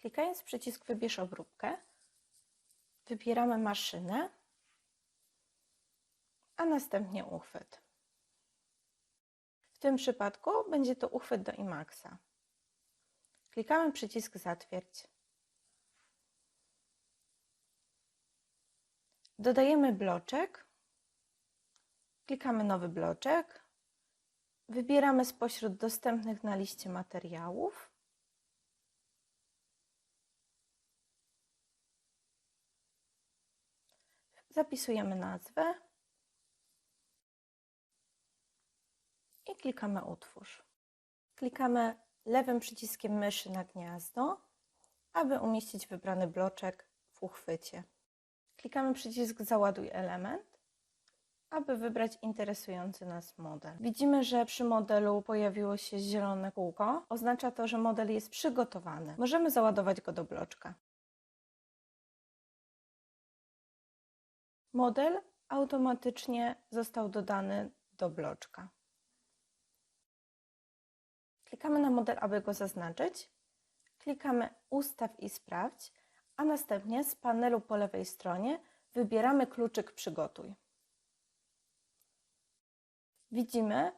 Klikając przycisk Wybierz obróbkę, wybieramy maszynę, a następnie uchwyt. W tym przypadku będzie to uchwyt do IMAXa. Klikamy przycisk Zatwierdź. Dodajemy bloczek. Klikamy nowy bloczek. Wybieramy spośród dostępnych na liście materiałów. Zapisujemy nazwę i klikamy Utwórz. Klikamy lewym przyciskiem myszy na gniazdo, aby umieścić wybrany bloczek w uchwycie. Klikamy przycisk Załaduj element, aby wybrać interesujący nas model. Widzimy, że przy modelu pojawiło się zielone kółko. Oznacza to, że model jest przygotowany. Możemy załadować go do bloczka. Model automatycznie został dodany do bloczka. Klikamy na model, aby go zaznaczyć. Klikamy Ustaw i sprawdź, a następnie z panelu po lewej stronie wybieramy kluczyk Przygotuj. Widzimy,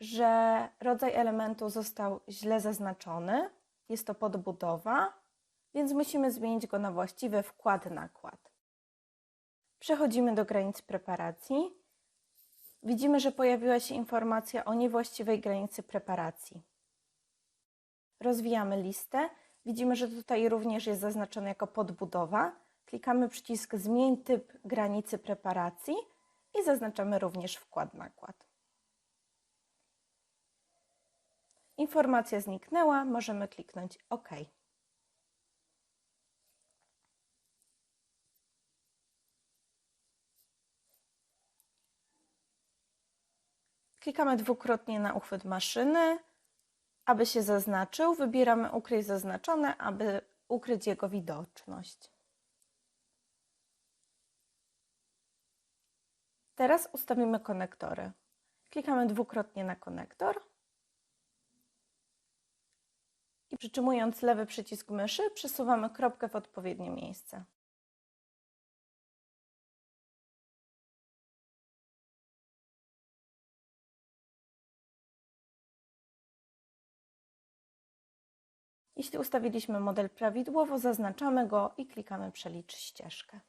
że rodzaj elementu został źle zaznaczony. Jest to podbudowa, więc musimy zmienić go na właściwy wkład-nakład. Przechodzimy do granic preparacji. Widzimy, że pojawiła się informacja o niewłaściwej granicy preparacji. Rozwijamy listę. Widzimy, że tutaj również jest zaznaczone jako podbudowa. Klikamy przycisk Zmień typ granicy preparacji i zaznaczamy również wkład-nakład. Informacja zniknęła, możemy kliknąć OK. Klikamy dwukrotnie na uchwyt maszyny, aby się zaznaczył. Wybieramy Ukryj zaznaczone, aby ukryć jego widoczność. Teraz ustawimy konektory. Klikamy dwukrotnie na konektor i przytrzymując lewy przycisk myszy przesuwamy kropkę w odpowiednie miejsce. Jeśli ustawiliśmy model prawidłowo, zaznaczamy go i klikamy Przelicz ścieżkę.